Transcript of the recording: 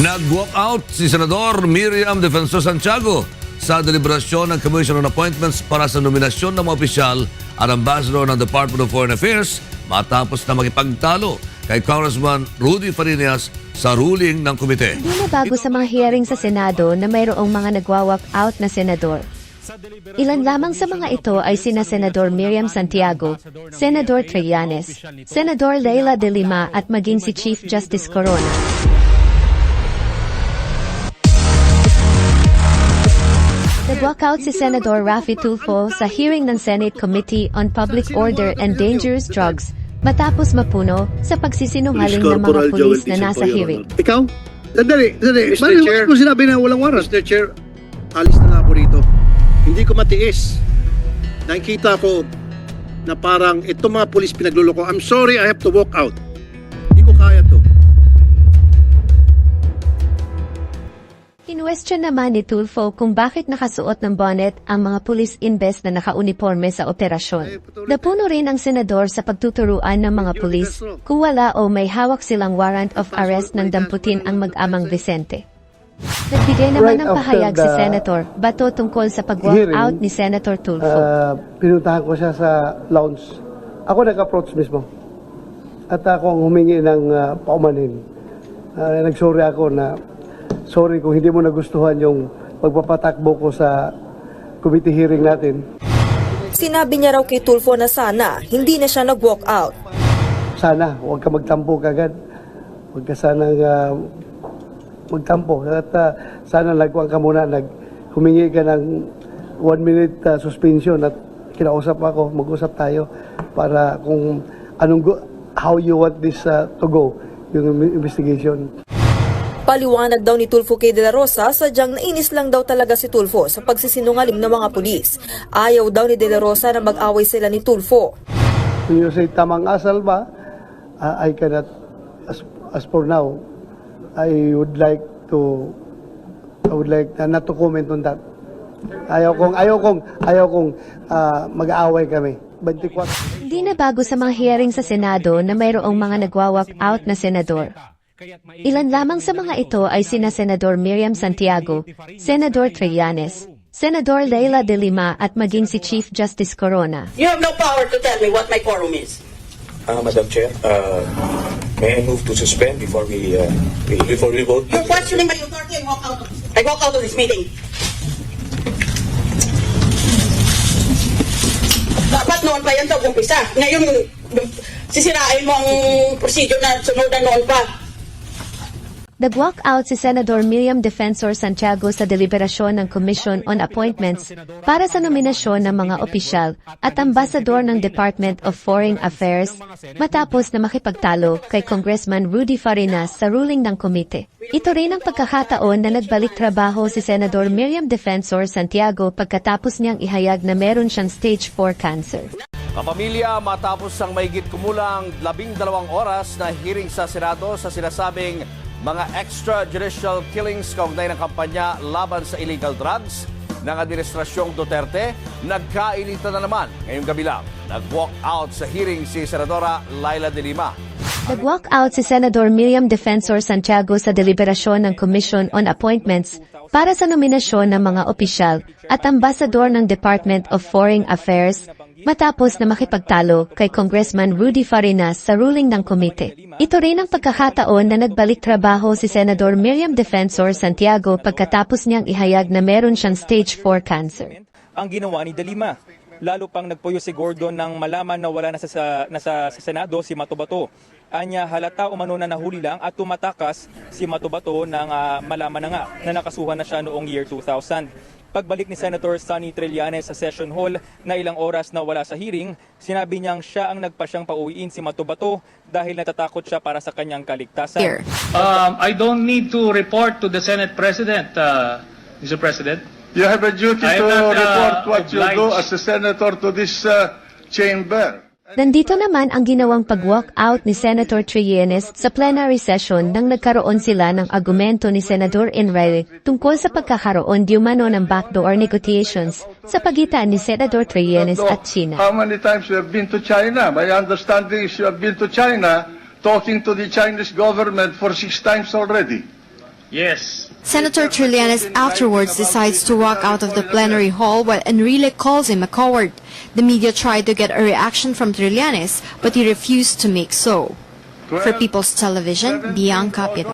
Nag-walk out si Senador Miriam Defensor Santiago sa deliberasyon ng Commission on Appointments para sa nominasyon ng mga opisyal at ambassador ng Department of Foreign Affairs matapos na makipagtalo kay Congressman Rudy Farinas sa ruling ng komite. Di na bago sa mga hearing sa Senado na mayroong mga nagwa-walk out na senador. Ilan lamang sa mga ito ay sina Senador Miriam Santiago, Senador Trillanes, Senador Leila de Lima at maging si Chief Justice Corona. Nag-walkout si Senador Rafi Tulfo sa hearing ng Senate Committee on Public Order and Dangerous Drugs matapos mapuno sa pagsisinungaling ng mga pulis na nasa po, hearing. Ikaw? Sandali, sandali. Mr. Chair. mo sinabi na walang waras? Mr. Chair, alis na nga ako rito. Hindi ko matiis. Nakikita ko na parang itong mga polis pinagluloko. I'm sorry, I have to walk out. Kinwestiyon naman ni Tulfo kung bakit nakasuot ng bonnet ang mga pulis imbes na nakauniforme sa operasyon. Napuno rin ang senador sa pagtuturuan ng mga pulis kung wala o may hawak silang warrant of arrest ng damputin ang mag-amang Vicente. Nagbigay naman Right ng pahayag si the Senator Bato tungkol sa pag-walk out ni Senator Tulfo. Ah, pinuntahan ko siya sa lounge. Ako nag-approach mismo. At ako ang humingi ng ah, paumanhin. Ah, nagsorry ako na sorry kung hindi mo nagustuhan yung pagpapatakbo ko sa committee hearing natin. Sinabi niya raw kay Tulfo na sana hindi na siya nag-walk out. Sana, huwag ka magtampo kagad. Huwag ka sana ah, magtampo. At ah, sana nagkuhan ka muna, nag, humingi ka ng one minute ah, suspension at kinausap ako, mag-usap tayo para kung anong go- how you want this ah, to go, yung investigation. Paliwanag daw ni Tulfo kay De La Rosa, sadyang nainis lang daw talaga si Tulfo sa pagsisinungaling ng mga pulis. Ayaw daw ni De La Rosa na mag-away sila ni Tulfo. When you say tamang asal ba, ah, I cannot, as, as for now, I would like to, I would like uh, not to comment on that. Ayaw kong, ayaw kong, ayaw kong ah, mag-aaway kami. 24. Hindi na bago sa mga hearing sa Senado na mayroong mga nagwa-walk out na senador. Ilan lamang sa mga ito ay sina Senador Miriam Santiago, Senador Trillanes, Senador Leila de Lima at maging si Chief Justice Corona. You have no power to tell me what my quorum is. Uh, Madam Chair, uh, may I move to suspend before we, uh, we before we vote? You're questioning my authority and walk out of I walk out of this meeting. Dapat noon pa yan daw umpisa. Ngayon, sisirain mo ang procedure na sunudan noon pa. Nag-walk out si Senador Miriam Defensor Santiago sa deliberasyon ng Commission on Appointments para sa nominasyon ng mga opisyal at ambasador ng Department of Foreign Affairs matapos na makipagtalo kay Congressman Rudy Farinas sa ruling ng komite. Ito rin ang pagkakataon na nagbalik trabaho si Senador Miriam Defensor Santiago pagkatapos niyang ihayag na meron siyang stage 4 cancer. Kapamilya matapos ang maigit kumulang labing dalawang oras na hearing sa Senado sa sinasabing mga extrajudicial killings kaugnay ng kampanya laban sa illegal drugs ng Administrasyong Duterte, nagkainitan na naman ngayong gabi lang. Nag-walk out sa hearing si Senadora Laila de Lima. Nag-walk out si Senador Miriam Defensor Santiago sa deliberasyon ng Commission on Appointments para sa nominasyon ng mga opisyal at ambasador ng Department of Foreign Affairs matapos na makipagtalo kay Congressman Rudy Farinas sa ruling ng komite. Ito rin ang pagkakataon na nagbalik trabaho si Senador Miriam Defensor Santiago pagkatapos niyang ihayag na meron siyang stage 4 cancer. ang ginawa ni Dalima. Lalo pang nagpuyo si Gordon nang malaman na wala na sa, sa, nasa, sa Senado si Matubato. Anya halata umano na nahuli lang at tumatakas si Matubato nang ah, malaman na nga na nakasuhan na siya noong year 2000. Pagbalik ni Senator Sonny Trillanes sa session hall na ilang oras na wala sa hearing, sinabi niyang siya ang nagpasyang pauwiin si Matubato dahil natatakot siya para sa kanyang kaligtasan. Um, I don't need to report to the Senate President, uh, Mr. President. You have a duty I to not, uh, report what you do obliged. as a senator to this uh, chamber. Nandito naman ang ginawang pag-walk out ni Senator Trillanes sa plenary session nang nagkaroon sila ng argumento ni Senador Enrile tungkol sa pagkakaroon di umano ng backdoor negotiations sa pagitan ni Senador Trillanes at China. How many times you have been to China? My understanding is you have been to China talking to the Chinese government for six times already. Yes. Senator Trillanes afterwards decides to walk out of the plenary hall while Enrile calls him a coward. The media tried to get a reaction from Trillanes, but he refused to make so. For People's Television, Bianca Piet.